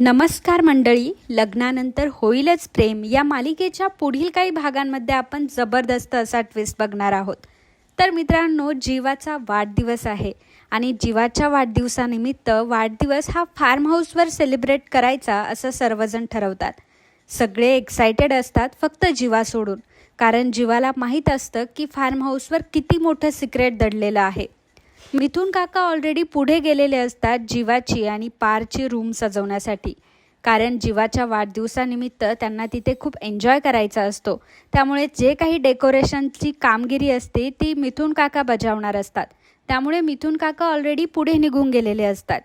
नमस्कार मंडळी लग्नानंतर होईलच प्रेम. या मालिकेच्या पुढील काही भागांमध्ये आपण जबरदस्त असा ट्विस्ट बघणार आहोत. तर मित्रांनो जीवाचा वाढदिवस आहे आणि जीवाच्या वाढदिवसानिमित्त वाढदिवस हा फार्म हाऊसवर सेलिब्रेट करायचा असं सर्वजण ठरवतात. सगळे एक्सायटेड असतात फक्त जीवा सोडून. कारण जीवाला माहीत असतं की फार्म हाऊसवर किती मोठं सिक्रेट दडलेलं आहे. मिथून काका ऑलरेडी पुढे गेलेले असतात जीवाची आणि पारची रूम सजवण्यासाठी. कारण जीवाच्या वाढदिवसानिमित्त त्यांना तिथे खूप एन्जॉय करायचा असतो. त्यामुळे जे काही डेकोरेशनची कामगिरी असते ती मिथून काका बजावणार असतात. त्यामुळे मिथून काका ऑलरेडी पुढे निघून गेलेले असतात.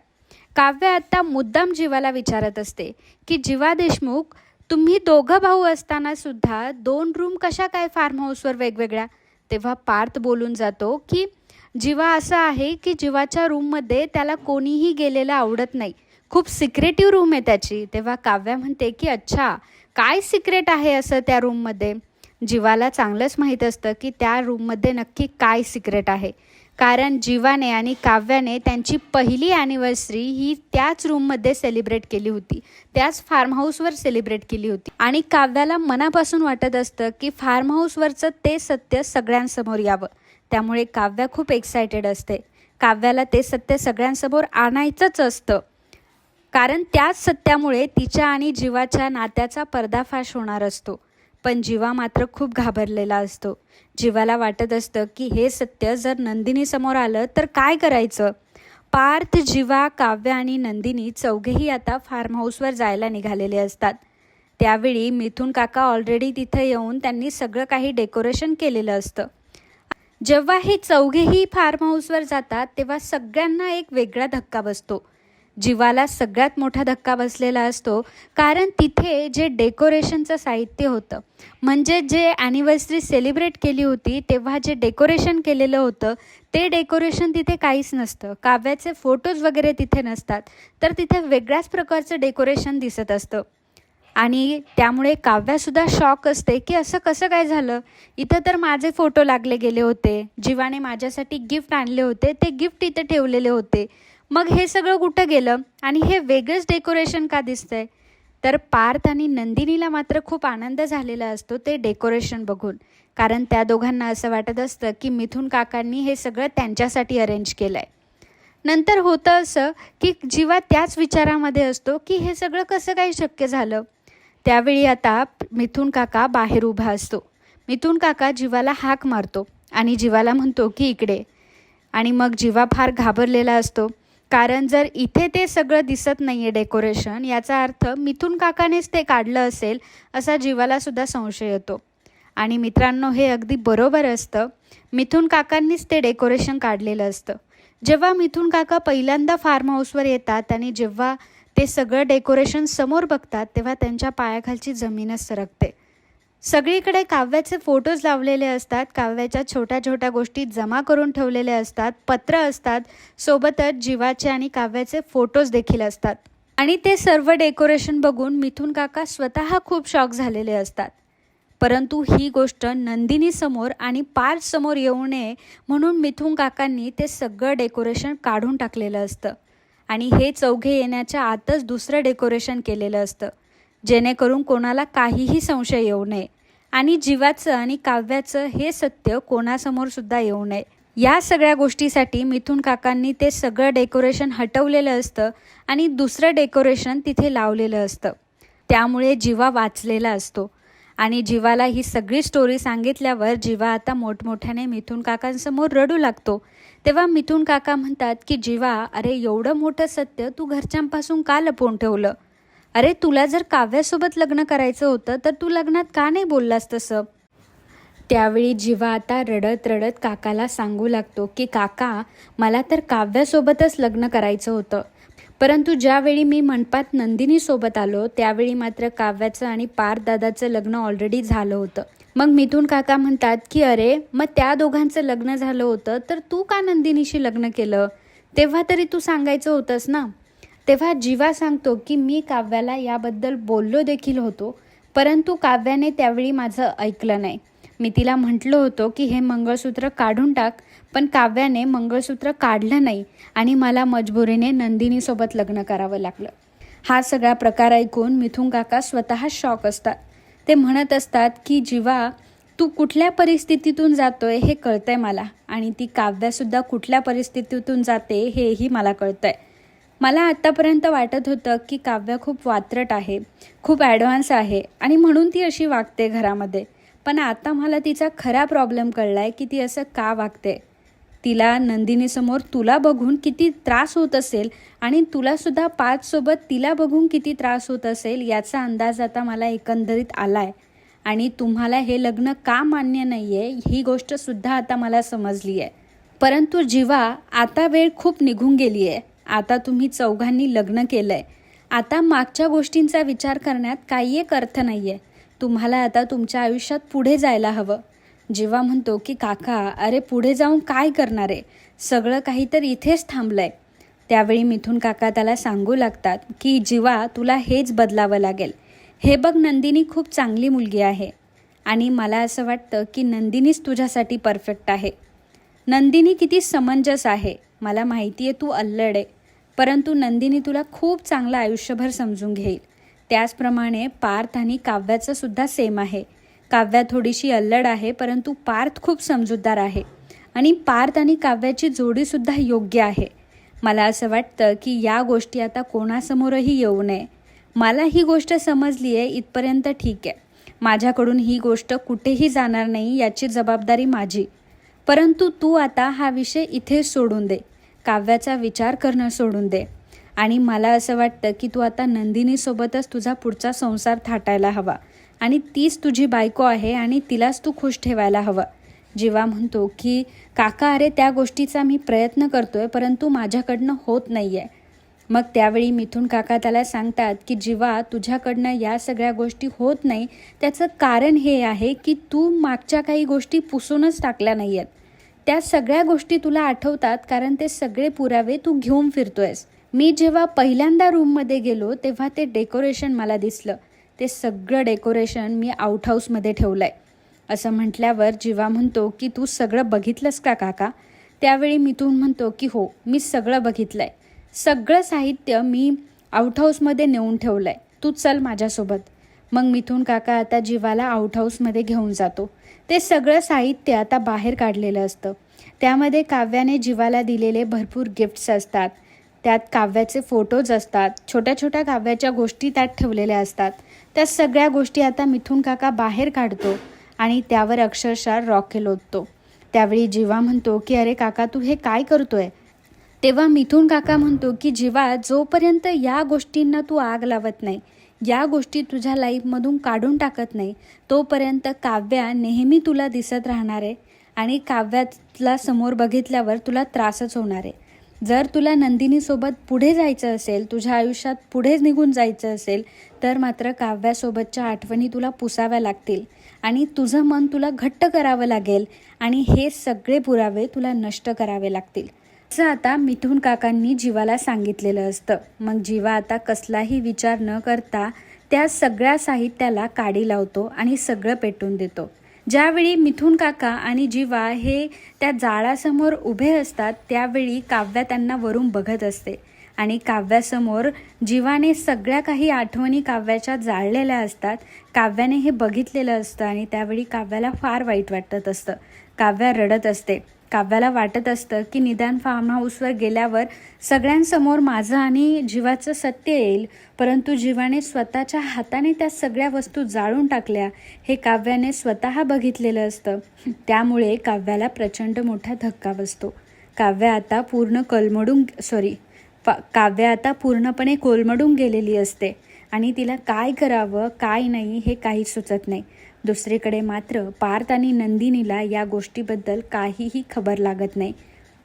काव्य आत्ता मुद्दाम जीवाला विचारत असते की जीवा देशमुख तुम्ही दोघं भाऊ असताना सुद्धा दोन रूम कशा काय फार्म हाऊसवर वेगवेगळ्या? तेव्हा पार्थ बोलून जातो की जिवा असा आहे की जिवाच्या रूममध्ये त्याला कोणीही गेलेलं आवडत नाही. खूप सिक्रेटिव्ह रूम आहे त्याची. तेव्हा काव्या म्हणते की अच्छा काय सिक्रेट आहे असं त्या रूममध्ये जीवाला चांगलंच माहीत असतं की त्या रूममध्ये नक्की काय सिक्रेट आहे. कारण जीवाने आणि काव्याने त्यांची पहिली ॲनिव्हर्सरी ही त्याच रूममध्ये सेलिब्रेट केली होती. त्याच फार्म हाऊसवर सेलिब्रेट केली होती. आणि काव्याला मनापासून वाटत असतं की फार्म हाऊसवरचं ते सत्य सगळ्यांसमोर यावं. त्यामुळे काव्या खूप एक्सायटेड असते. काव्याला ते सत्य सगळ्यांसमोर आणायचंच असतं. कारण त्याच सत्यामुळे तिच्या आणि जीवाच्या नात्याचा पर्दाफाश होणार असतो. पण जीवा मात्र खूप घाबरलेला असतो. जीवाला वाटत असतं की हे सत्य जर नंदिनीसमोर आलं तर काय करायचं? पार्थ जीवा काव्य आणि नंदिनी चौघेही आता फार्म हाऊसवर जायला निघालेले असतात. त्यावेळी मिथून काका ऑलरेडी तिथं येऊन त्यांनी सगळं काही डेकोरेशन केलेलं असतं. जेव्हा हे चौघेही फार्म हाऊसवर जातात तेव्हा सगळ्यांना एक वेगळा धक्का बसतो. जीवाला सगळ्यात मोठा धक्का बसलेला असतो कारण तिथे जे डेकोरेशनचं साहित्य होतं म्हणजे जे ॲनिव्हर्सरी सेलिब्रेट केली होती तेव्हा जे डेकोरेशन केलेलं होतं ते डेकोरेशन तिथे काहीच नसतं. काव्याचे फोटोज वगैरे तिथे नसतात. तर तिथे वेगळ्याच प्रकारचं डेकोरेशन दिसत असतं. आणि त्यामुळे काव्यासुद्धा शॉक असते की असं कसं काय झालं? इथं तर माझे फोटो लागले गेले होते. जीवाने माझ्यासाठी गिफ्ट आणले होते. ते गिफ्ट इथे ठेवलेले होते. मग हे सगळं कुठं गेलं? आणि हे वेगळंच डेकोरेशन का दिसतंय? तर पार्थ आणि नंदिनीला मात्र खूप आनंद झालेला असतो ते डेकोरेशन बघून. कारण त्या दोघांना असं वाटत असतं की मिथून काकांनी हे सगळं त्यांच्यासाठी अरेंज केलं आहे नंतर होतं असं की जीवा त्याच विचारामध्ये असतो की हे सगळं कसं काही शक्य झालं? त्यावेळी आता मिथून काका बाहेर उभा असतो. मिथून काका जीवाला हाक मारतो आणि जीवाला म्हणतो की इकडे. आणि मग जीवा फार घाबरलेला असतो. कारण जर इथे ते सगळं दिसत नाही आहे डेकोरेशन याचा अर्थ मिथून काकानेच ते काढलं असेल असा जीवाला सुद्धा संशय येतो. आणि मित्रांनो हे अगदी बरोबर असतं. मिथून काकांनीच ते डेकोरेशन काढलेलं असतं. जेव्हा मिथून काका पहिल्यांदा फार्म हाऊसवर येतात आणि जेव्हा ते सगळं डेकोरेशन समोर बघतात तेव्हा त्यांच्या पायाखालची जमीनच सरकते. सगळीकडे काव्याचे फोटोज लावलेले असतात काव्याच्या छोट्या छोट्या गोष्टी जमा करून ठेवलेले असतात पत्र असतात सोबतच जीवाचे आणि काव्याचे फोटोज देखील असतात. आणि ते सर्व डेकोरेशन बघून मिथून काका स्वतः खूप शॉक झालेले असतात. परंतु ही गोष्ट नंदिनीसमोर आणि पार्थसमोर येऊ नये म्हणून मिथून काकांनी ते सगळं डेकोरेशन काढून टाकलेलं असतं. आणि हे चौघे येण्याच्या आतच दुसरं डेकोरेशन केलेलं असतं. जेणेकरून कोणाला काहीही संशय येऊ नये. आणि जीवाचं आणि काव्याचं हे सत्य कोणासमोर सुद्धा येऊ नये. या सगळ्या गोष्टीसाठी मिथून काकांनी ते सगळं डेकोरेशन हटवलेलं असतं आणि दुसरं डेकोरेशन तिथे लावलेलं असतं. त्यामुळे जीवा वाचलेला असतो. आणि जीवाला ही सगळी स्टोरी सांगितल्यावर जीवा आता मोठमोठ्याने मिथून काकांसमोर रडू लागतो. तेव्हा मिथून काका म्हणतात की जीवा अरे एवढं मोठं सत्य तू घरच्यांपासून का लपवून ठेवलं? अरे तुला जर काव्यासोबत लग्न करायचं होतं तर तू लग्नात का नाही बोललास तसं? त्यावेळी जीवा आता रडत रडत काकाला सांगू लागतो की काका मला तर काव्यासोबतच लग्न करायचं होतं. परंतु ज्यावेळी मी मंडपात नंदिनीसोबत आलो त्यावेळी मात्र काव्याचं आणि पारदादाचं लग्न ऑलरेडी झालं होतं. मग मिथून काका म्हणतात की अरे मग त्या दोघांचं लग्न झालं होतं तर तू का नंदिनीशी लग्न केलं? तेव्हा तरी तू सांगायचं होतंस ना? तेव्हा जीवा सांगतो की मी काव्याला याबद्दल बोललो देखील होतो परंतु काव्याने त्यावेळी माझं ऐकलं नाही. मी तिला म्हटलं होतं की हे मंगळसूत्र काढून टाक पण काव्याने मंगळसूत्र काढलं नाही आणि मला मजबुरीने नंदिनीसोबत लग्न करावं लागलं. हा सगळा प्रकार ऐकून मिथून काका स्वतः शॉक असतात. ते म्हणत असतात की जीवा तू कुठल्या परिस्थितीतून जातोय हे कळतंय मला आणि ती काव्यासुद्धा कुठल्या परिस्थितीतून जाते हेही मला कळतंय. मला आत्तापर्यंत वाटत होतं की काव्य खूप वात्रट आहे खूप ॲडव्हान्स आहे आणि म्हणून ती अशी वागते घरामध्ये. पण आता मला तिचा खरा प्रॉब्लेम कळला आहे की ती असं का वागते? तिला नंदिनीसमोर तुला बघून किती त्रास होत असेल आणि तुलासुद्धा पाचसोबत तिला बघून किती त्रास होत असेल याचा अंदाज आता मला एकंदरीत आला आहे आणि तुम्हाला हे लग्न का मान्य नाही आहे ही गोष्टसुद्धा आता मला समजली आहे परंतु जीवा आता वेळ खूप निघून गेली आहे आता तुम्ही चौघांनी लग्न केलं आहे आता मागच्या गोष्टींचा विचार करण्यात काही एक अर्थ नाही आहे तुम्हाला आता तुमच्या आयुष्यात पुढे जायला हवं. जेव्हा म्हणतो की काका अरे पुढे जाऊन काय करणार आहे? सगळं काही तर इथेच थांबलं आहे त्यावेळी मिथून काका त्याला सांगू लागतात की जीवा तुला हेच बदलावं लागेल. हे बघ नंदिनी खूप चांगली मुलगी आहे. आणि मला असं वाटतं की नंदिनीच तुझ्यासाठी परफेक्ट आहे. नंदिनी किती समंजस आहे. मला माहिती आहे तू अल्लड आहे. परंतु नंदिनी तुला खूप चांगलं आयुष्यभर समजून घेईल. त्याचप्रमाणे पार्थ आणि काव्याचं सुद्धा सेम आहे. काव्या थोडीशी अल्लड आहे परंतु पार्थ खूप समजूतदार आहे. आणि पार्थ आणि काव्याची जोडीसुद्धा योग्य आहे. मला असं वाटतं की या गोष्टी आता कोणासमोरही येऊ नये. मला ही गोष्ट समजली आहे इथपर्यंत ठीक आहे. माझ्याकडून ही गोष्ट कुठेही जाणार नाही याची जबाबदारी माझी. परंतु तू आता हा विषय इथे सोडून दे. काव्याचा विचार करणं सोडून दे. आणि मला असं वाटतं की तू आता नंदिनीसोबतच तुझा पुढचा संसार थाटायला हवा. आणि तीच तुझी बायको आहे आणि तिलाच तू खुश ठेवायला हवं. जीवा म्हणतो की काका अरे त्या गोष्टीचा मी प्रयत्न करतोय परंतु माझ्याकडनं होत नाही आहे मग त्यावेळी मिथून काका त्याला सांगतात की जीवा तुझ्याकडनं या सगळ्या गोष्टी होत नाही. त्याचं कारण हे आहे की तू मागच्या काही गोष्टी पुसूनच टाकल्या नाही आहेत त्या सगळ्या गोष्टी तुला आठवतात कारण ते सगळे पुरावे तू घेऊन फिरतोयस. मी जेव्हा पहिल्यांदा रूममध्ये गेलो तेव्हा ते डेकोरेशन मला दिसलं. ते सगळं डेकोरेशन मी आउट हाऊसमध्ये ठेवलं आहे असं म्हटल्यावर जीवा म्हणतो की तू सगळं बघितलंस का काका? त्यावेळी मिथून म्हणतो की हो मी सगळं बघितलं आहे सगळं साहित्य मी आउट हाऊसमध्ये नेऊन ठेवलं आहे तू चल माझ्यासोबत. मग मिथून काका आता जीवाला आउट हाऊसमध्ये घेऊन जातो. ते सगळं साहित्य आता बाहेर काढलेलं असतं. त्यामध्ये काव्याने जीवाला दिलेले भरपूर गिफ्ट्स असतात. त्यात काव्याचे फोटोज असतात. छोट्या छोट्या काव्याच्या गोष्टी त्यात ठेवलेल्या असतात. त्या सगळ्या गोष्टी आता मिथून काका बाहेर काढतो आणि त्यावर अक्षरशः रॉकेल ओततो त्यावेळी जीवा म्हणतो की अरे काका तू हे काय करतोय? तेव्हा मिथून काका म्हणतो की जीवा जोपर्यंत या गोष्टींना तू आग लावत नाही या गोष्टी तुझ्या लाईफमधून काढून टाकत नाही तोपर्यंत काव्या नेहमी तुला दिसत राहणार आहे आणि काव्यातला समोर बघितल्यावर तुला त्रासच होणार आहे. जर तुला नंदिनीसोबत पुढे जायचं असेल तुझ्या आयुष्यात पुढे निघून जायचं असेल तर मात्र काव्यासोबतच्या आठवणी तुला पुसाव्या लागतील आणि तुझं मन तुला घट्ट करावं लागेल आणि हे सगळे पुरावे तुला नष्ट करावे लागतील. असं आता मिथून काकांनी जीवाला सांगितलेलं असतं. मग जीवा आता कसलाही विचार न करता त्या सगळ्या साहित्याला काडी लावतो आणि सगळं पेटून देतो. ज्यावेळी मिथून काका आणि जीवा हे त्या जाळासमोर उभे असतात त्यावेळी काव्या त्यांना वरून बघत असते. आणि काव्यासमोर जीवाने सगळ्या काही आठवणी काव्याच्या जाळलेल्या असतात. काव्याने हे बघितलेलं असतं आणि त्यावेळी काव्याला फार वाईट वाटत असतं. काव्या रडत असते. काव्याला वाटत असतं की निदान फार्म हाऊसवर गेल्यावर सगळ्यांसमोर माझं आणि जीवाचं सत्य येईल परंतु जीवाने स्वतःच्या हाताने त्या सगळ्या वस्तू जाळून टाकल्या हे काव्याने स्वतः बघितलेलं असतं. त्यामुळे काव्याला प्रचंड मोठा धक्का बसतो. काव्य आता पूर्ण कलमडून सॉरी काव्य आता पूर्णपणे कोलमडून गेलेली असते. आणि तिला काय करावं काय नाही हे काहीच सुचत नाही. दुसरीकडे मात्र पार्थ आणि नंदिनीला या गोष्टीबद्दल काहीही खबर लागत नाही.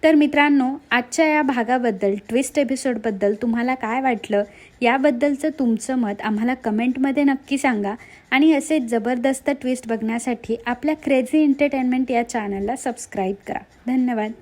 तर मित्रांनो आजच्या या भागाबद्दल ट्विस्ट एपिसोडबद्दल तुम्हाला काय वाटलं? याबद्दलचं तुमचं मत आम्हाला कमेंटमध्ये नक्की सांगा. आणि असे जबरदस्त ट्विस्ट बघण्यासाठी आपल्या क्रेझी एंटरटेनमेंट या चॅनलला सबस्क्राईब करा. धन्यवाद.